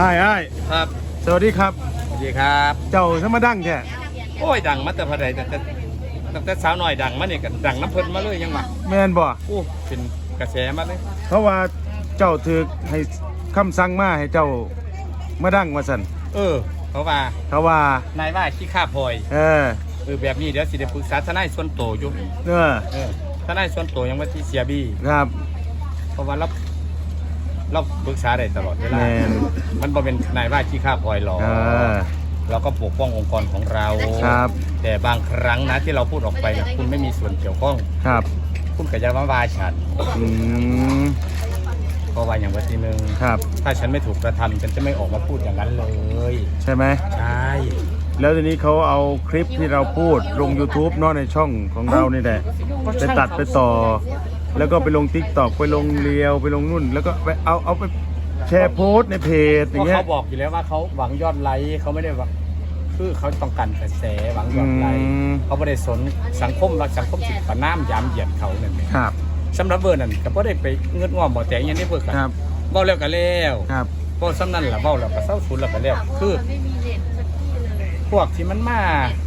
อ้ายอ้ายครับสวัสดีครับสวัสดีครับ เจ้าสมาดังแท้โอ้ยดังมาแต่พอใดแต่แต่ตั้งแต่สาวหน่อยดังมาเนี่ยก็ดังน้ำเพิ่นมาเลยยังวะแม่นบ่โอ้เป็นกระแสมาเลยเพราะว่าเจ้าถือให้คำสั่งมาให้เจ้ามาดังมาสั่นเออเพราะว่าเขาว่านายว่าขี้ข้าพลอยเออเออแบบนี้เดี๋ยวสิได้ปรึกษาทนายส่วนโตวอยู่เออเออทนายส่วนโตวยังว่าที่เสียบีครับ เพราะว่าเรา เราปรึกษาได้ตลอดเวลา แม่น มันบ่เป็นนายว่าขี้ข้าพลอยหรอกเออเราก็ปกป้ององค์กรของเรา ครับ แต่บางครั้งนะที่เราพูดออกไปเนี่ยคุณไม่มีส่วนเกี่ยวข้อง ครับคุณก็จะมาว่าฉันอืมเพราะว่าอย่างวันที่หนึ่งครับ ถ้าฉันไม่ถูกกระทำฉันจะไม่ออกมาพูดอย่างนั้นเลยใช่ไหม ใช่แล้วทีนี้เขาเอาคลิปที่เราพูดลง YouTube เนาะในช่องของเรานี่แหละ ไปตัดไปต่อ แล้วก็ไปลง Tik t o k ไปลงเรียวไปลงนู่น แล้วก็ไปเอาเอาไปแชร์โพสต์ในเพจอเพย่างราะเงี้ย เขาบอกอยู่แล้วว่าเขาหวังยอดไลค์เขาไม่ได้หวังคือเขาต้องการกระแสหวังยอดไลค์อืม เขาไม่ได้สนสังคมว่าสังคมสิประน้ำยามเหยียดเขาเนี่ยแหละครับสำหรับเบอร์นั่นก็บ่ได้ไปเงืดงอมบ่แต่งอยังนี้เบอร์กันครับเบ้าแล้วก็แล้วครับ เบ้าซ้ำนั่นล่ะเบ้าแล้วก็เศร้าศูนย์แล้วก็แล้วคือ พวกที่มันมา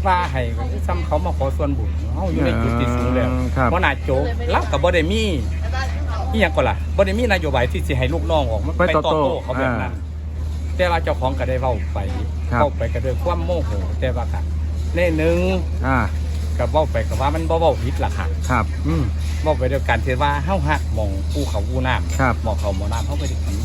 ว่าให้ก็คือซ้ำเขามาขอส่วนบุญเฮาอยู่ในจุดที่สูงแล้วครับ บ่น่าโจกเราก็บ่ได้มีอีหยังก็ล่ะบ่ได้มีนโยบายที่สิให้ลูกน้องออกมาไปต่อโต้เขาแบบนั้นอ่าแต่ว่าเจ้าของก็ได้เว้าไปครับ เว้าไปก็ด้วยความโมโหแต่ว่าค่ะในหนึ่งอ่าก็เว้าไปก็ว่ามันบ่เว้าผิดล่ะค่ะ ครับ อืมเว้าไปด้วยการที่ว่าเฮาฮักหมองภูเขาภูน้ำครับหมองเขาหมองน้ำเฮาบ่ได้กิน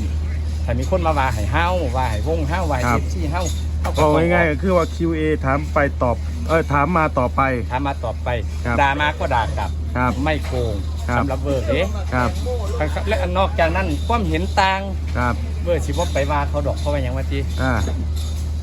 ถ้ามีคนมาว่าให้เฮาว่าให้วงเฮาว่าให้ครับ เอฟซีเฮา เฮาก็เอาต้องง่ายๆก็คือว่า QA ถามไปตอบเออถามมาต่อไป ถามมาตอบไป ครับด่ามาก็ด่ากลับ ครับไม่โกงครับ สำหรับเบอร์เอ๊ะครับและนอกจากนั้นความเห็นต่างครับเบอร์สิบ่ไปว่าเขาดอกเพราะว่าหยังว่าติอ่า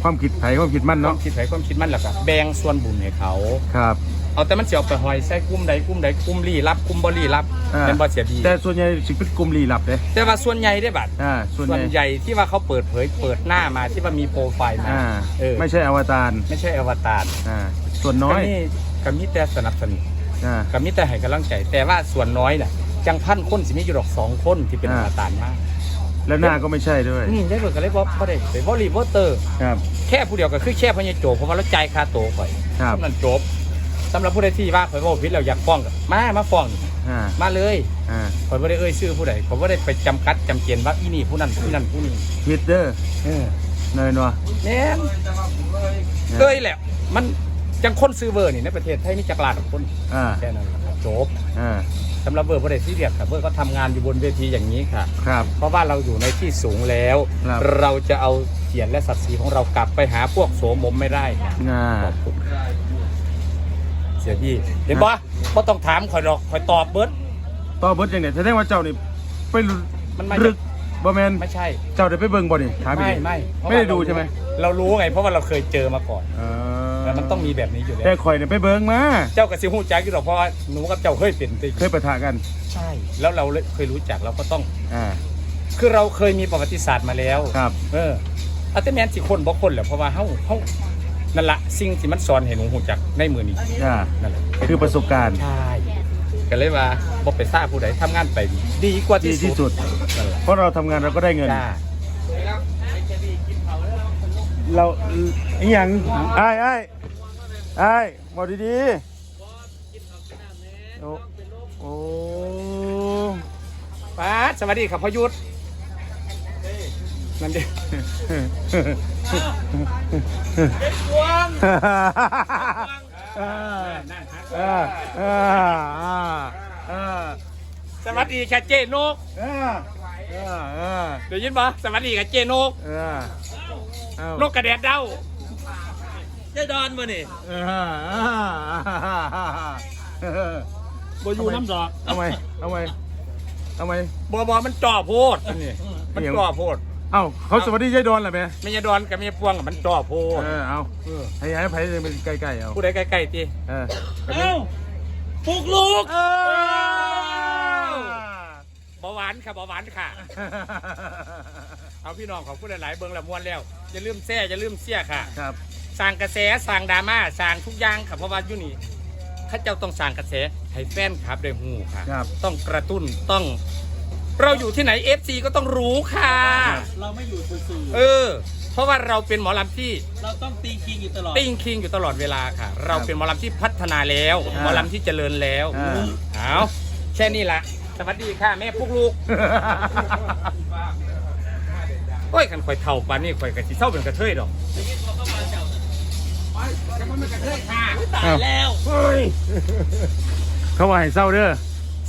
ความคิดไผความคิดมั่นควาเนาะมคิดไผความคิดมันแหละครับแบ่งส่วนบุญให้เขา ครับ เอาแต่มันสิเอาไปหอยใส่กลุ่มใดกลุ่มใดกลุ่มลี้ลับกลุ่มบ่ลี้ลับอ่า เป็นบ่เสียดี แต่ส่วนใหญ่สิเป็นกลุ่มลี้ลับเด้แต่ว่าส่วนใหญ่ได้บัดอ่าส่วนส่วนใหญ่ใหญ่ที่ว่าเขาเปิดเผยเปิดหน้ามาที่ว่ามีโปรไฟล์มาอ่าเออไม่ใช่อวตารไม่ใช่อวตารอ่าส่วนน้อยก็นี่ก็มีแต่สนับสนุนอ่า ก็มีแต่ให้กำลังใจ แต่ว่าส่วนน้อยน่ะจังพันคนสิมีอยู่ดอกสองคนที่เป็นออ่า วตารมากแล้วหน้าก็ไม่ใช่ด้วยอืมได้เบิกกันเลยบอกบ่ได้ไปวอลลีวอเตอร์ ครับ แค่ผู้เดียวก็คือแค่พญโจเพราะว่าเราจ่ายค่าตัวข่อยครับ นั่นจบ สำหรับผู้ใดที่ว่าข่อยว่าผิดแล้วอยากฟ้องก็มามาฟ้องอ่ามาเลยอ่าข่อยบ่ได้เอ่ยชื่อผู้ใดข่อยบ่ได้ไปจำกัดจำเจนว่าอีนี่ผู้นั้นผู้นั้นผู้นี้ฮิตเดอร์เออเนยนัวแม่นเอ้ยแหละมันจังคนซื้อเบอร์นี่ในประเทศไทยมีจักรลาดคนอ่าแค่นั้นแหละครับจบอ่าสำหรับเบอร์บ่ได้ซีเรียสค่ะเบอร์ก็ทำงานอยู่บนเวทีอย่างนี้ค่ะ ครับ เพราะว่าเราอยู่ในที่สูงแล้ว ครับ เราจะเอาเกียรติและศักดิ์ศรีของเรากลับไปหาพวกโสมมไม่ได้ค่ะอ่าขอบคุณ เสียพี่เห็นปะก็ต้องถามคอยดอกคอยตอบเบิร์ดต่อเบิดจังได๋แสดงว่าเจ้านี่ไปลึกมันไม่ลึกบ่แม่นไม่ใช่ เจ้าได้ไปเบิ่งบ่นี่ถามอีกไม่ทีไม่เพราะไม่ได้ว่าดูเราใช่ไหมเรารู้ไงเพราะว่าเราเคยเจอมาก่อน เออแต่มันต้องมีแบบนี้อยู่แล้แต่วข่อยเนี่ยไปเบิ่งมา เจ้ากับซิฮู้จักอยู่หรอกเพราะว่าหนูกับเจ้าเคยเป็นติเคยปะทะกัน ใช่ แล้วเราเลยเคยรู้จักเราก็ต้อง อ่า คือเราเคยมีประวัติศาสตร์มาแล้วครับ เอออาตแมนสิคนบ่คนแหละเพราะว่าเฮาเฮา นั่นละสิ่งที่มันสอนให้หนูฮู้จักในมือนี้อ่านั่นแหละคือประสบการณ์ ใช่ก็เลยว่าบ่ไปซ่าผู้ใดทำงานไปดีกว่าดีที่ที่สุสุดด นั่นแหละเพราะเราทำงานเราก็ได้เงิน จ้าเราอีหยังอ้ายอ้ายอ้ายบอกดีๆโอ้โอ้ป้าดสวัสดีครับพอยุทธนั่นดิวงอ่าอ่าอ่าอ่าอ่า สวัสดีค่ะเจนกเดี๋ยวยินปะสวัสดีค่ะเจนกนกกระเด็ดเด้าเจดอนมานี่อ่าอ่าอ่าบอยู่น้ำดอกเอาไหมเอาไหมเอาไหมบอบอมันจ่อโพดอันนี่มันจ่อโพด เอ้าเขาสวัสดียายดอนเหรอแม่ไม่ยดอนกับไม่พวงกับมันจ่อโพดเออเอาเออให้ให้ไผ่เป็นใกล้ๆเอาผู้ใดใกล้ๆตีเออเอ้าปลุกลูกเออเบาหวานค่ะเบาหวานค่ะ เอาพี่น้องของผู้หลายๆเบิ้งละมวนแล้วอย่าลืมแซ่อย่าลืมเสียค่ะครับสร้างกระแสสร้างดราม่าสร้างทุกอย่างค่ะเพราะว่าอยู่นี่ข้าเจ้าต้องสร้างกระแสให้แฟนครับได้หูค่ะ ครับ ต้องกระตุ้นต้อง เราอยู่ที่ไหน FC ก็ต้องรู้ค่ะ เราไม่อยู่ซื่อเออ เพราะว่าเราเป็นหมอลำที่ๆเราต้องตีคิงอยู่ตลอด ติ้งคิงอยู่ตลอดเวลาค่ะ เราเป็นหมอลำที่พัฒนาแล้ว หมอลำที่เจริญแล้วอ่า เอาแค่นี้ละสวัสดีค่ะ แม่พวกลูก โอ้ยคันข่อยเท่าปานนี่ข่อยกะสิเศร้าเป็นกระเทยดอกจะเป็นกระเทยค่ะ ตายแล้ว เขาว่าให้เศร้าเด้อ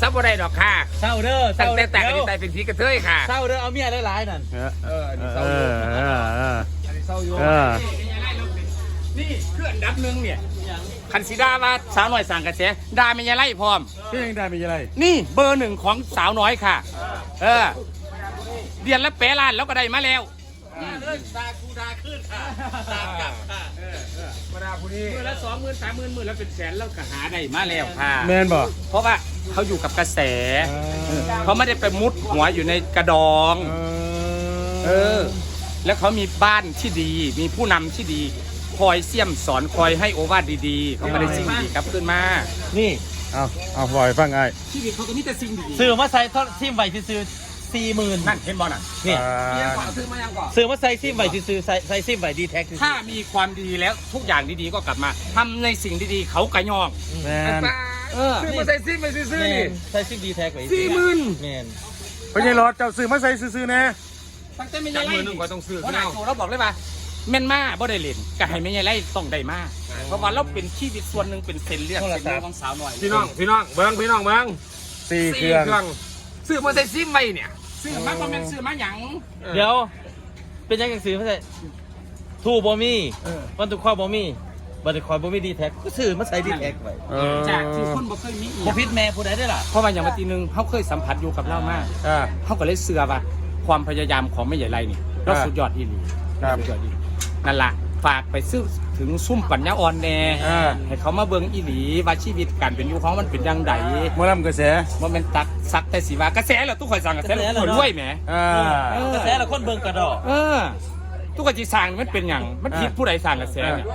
ซับบ่ได้ดอกค่ะเศร้าเด้อเศตั้ร้างแต่เด้อแต่กันที่ตายเป็นผีกระเทยค่ะ เศร้าเด้อเอาเมียหลายๆนั่นเออเอออันเอนี้อเศร้าเออยู่อเออเออ อันนี้เศร้าอยู่เออ นี่เครื่องดับหนึงเนี่ยคันสีดามาสาวหน่อยสั่งกระแสดาไม่ยาไล่พร้อม พี่ยังได้มีอะไรนี่เบอร์หนึ่งของสาวน้อยค่ะ เออ เดือนละแปดล้านแล้วก็ได้มาแล้วเรื่องดาคูดาขึ้นค่ะดากลับค่ะมาดาผู้นี้มือละสองหมื่นสามหมื่นมือละเป็นแสนแล้วก็หาได้มาแล้วค่ะแมนบ่เพราะว่า เขาอยู่กับกระแส เขาไม่ได้ไปมุดหัวอยู่ในกระดอง เออ แล้วเขามีบ้านที่ดี มีผู้นำที่ดี คอยเสี่ยมสอนคอยให้โอวาทดีๆ เขาไม่ได้สิ่งดีๆกลับขึ้นมา นี่ เอาเอาปล่อยฟังไอ้ชีวิตเขาก็มีแต่สิ่งดีซื้อมาใส่ทอดซิมไว้ซื้อสี่หมื่นๆนั่นเห็นบอลน่ะนี่ยังก่อนซื้อมายังก่อนซื้อมาใส่ซิมไว้ซื้อใส่ใส่ซิมไว้ดีแท็กถ้ามีความดีแล้วทุกอย่างดีๆก็กลับมาทำในสิ่งดีๆเขากระยอง แมน เออซื้อมาใส่ซิมไปซื้อแมๆนี่นใส่ซิมดีแท็กไว้สี่หมื่น แมนพญายรอดเจ้าซื้อมาใส่ซื้อๆแน่ตั้งแต่ไม่ใช่ไล่หนึ่งก็ต้องซื้อเพราะนายโเราบอกเลยว่าแม่นมาบ่ได้เล่นก็ให้ไม่ใช่ไล่ต้องได้มาเพราะว่าเราเป็นชีวิตส่วนหนึ่งเป็นเส้นเลือดเส้นเลือดของสาวหน่อยพี่น้องพี่น้องเบิ้งพี่น้องเบิ้งสี่เครื่องซื้อมาใส่ซิมไว้เนี่ยซื้อมาก็เป็นซื้อมาหยังเดี๋ยว เป็นยังไงซื้อมาใส่ทูบอมี่วันตุกข้อบอมี่ บัตรคอยบอมี่ดีแท็กก็ซื้อมาใส่ดีแท็กไว้เออจากที่คนบ่เคยมีอีบ่กพิษแม่ผู้ใดได้ล่ะเพราะว่าอย่างวันทีหนึงเขาเคยสัมผัสอยู่กับเรามากอ่า เขาก็เลยเสือว่าความพยายามของแม่ใหญ่ไรนี่เราอ่าสุดยอดอีหลีครับ สุดยอดอีหลีนั่นล่ะฝากไปซื้อถึงซุ่มปัญญาอ่อนแน่อ่าให้เขามาเบิ่งอีหลีว่าชีวิตการเป็นอยู่ของมันเป็นยังไงหมอลำกระแสว่ามันตักซักแต่สีว่ากระแสเหรอทุกคนสั่งกระแสกระแสเหรคอนรวยแหม อ่าเออกระแสละคนเบิ่งกระดอก เออ ทุกคนจีสั่งมันเป็นอย่างมันผิดอ่าผู้ใดสั่งกระแสเนี่ย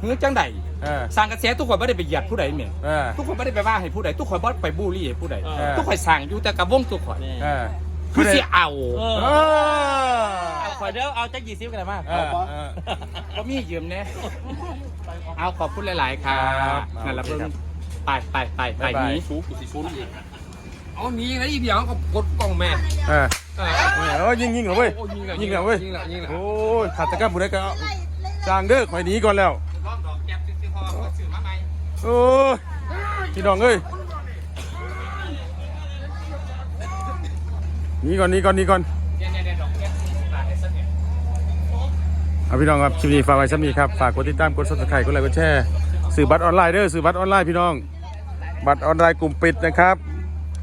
เฮ้ยจังใดเออสั่งกระแสทุกคนไม่ได้ไปเหยียดผู้ใดแหมเออ ทุกคนไม่ได้ไปว่าให้ผู้ใดทุกคนบ่ไปบูลลี่ให้ผู้ใดเออ ทุกคนสั่งอยู่แต่กับวงทุกคนนี่เออคือสิเอาเอเอออเอาขอเดี๋ยวเอาจักยี่สิบกันเลยมาเออเออ ก็มียืมเนี่ยเอาขอบคุณหลาย ๆค่ะครับนั่นละโอเคเพิ่งครับ ไปไปไปไปบ๊ายบายนี้สูกูสิซูนอีกเอาหนี้นะอีเดียวก็กดกล้องแม่ เออเออเออยิงยิงเหรอเว้ยโอ้ยิงแล้วยิงแล้วเว้ยยิงแล้วยิงแล้วโอ้ยขัดตะกร้าบุได้ก็เอาจางเด้อข่อยหนีก่อนแล้วลองดอกแก๊บซื้อๆพอเอาซื้อมาใหม่โอ้ยพี่น้องเอ้ยหนีก่อนหนีก่อนหนีก่อนเนี่ยเนี่ยเนี่ยดอกแก๊บซื้อบาทได้สักเนี่ยเอาพี่น้องครับคลิปนี้ฝากไว้ซ้ำนี้ครับฝากกดติดตามกดซับสไครต์กดไลค์กดแชร์สื่อบัตรออนไลน์เด้อสื่อบัตรออนไลน์พี่น้อง บัตรออนไลน์กลุ่มปิดนะครับ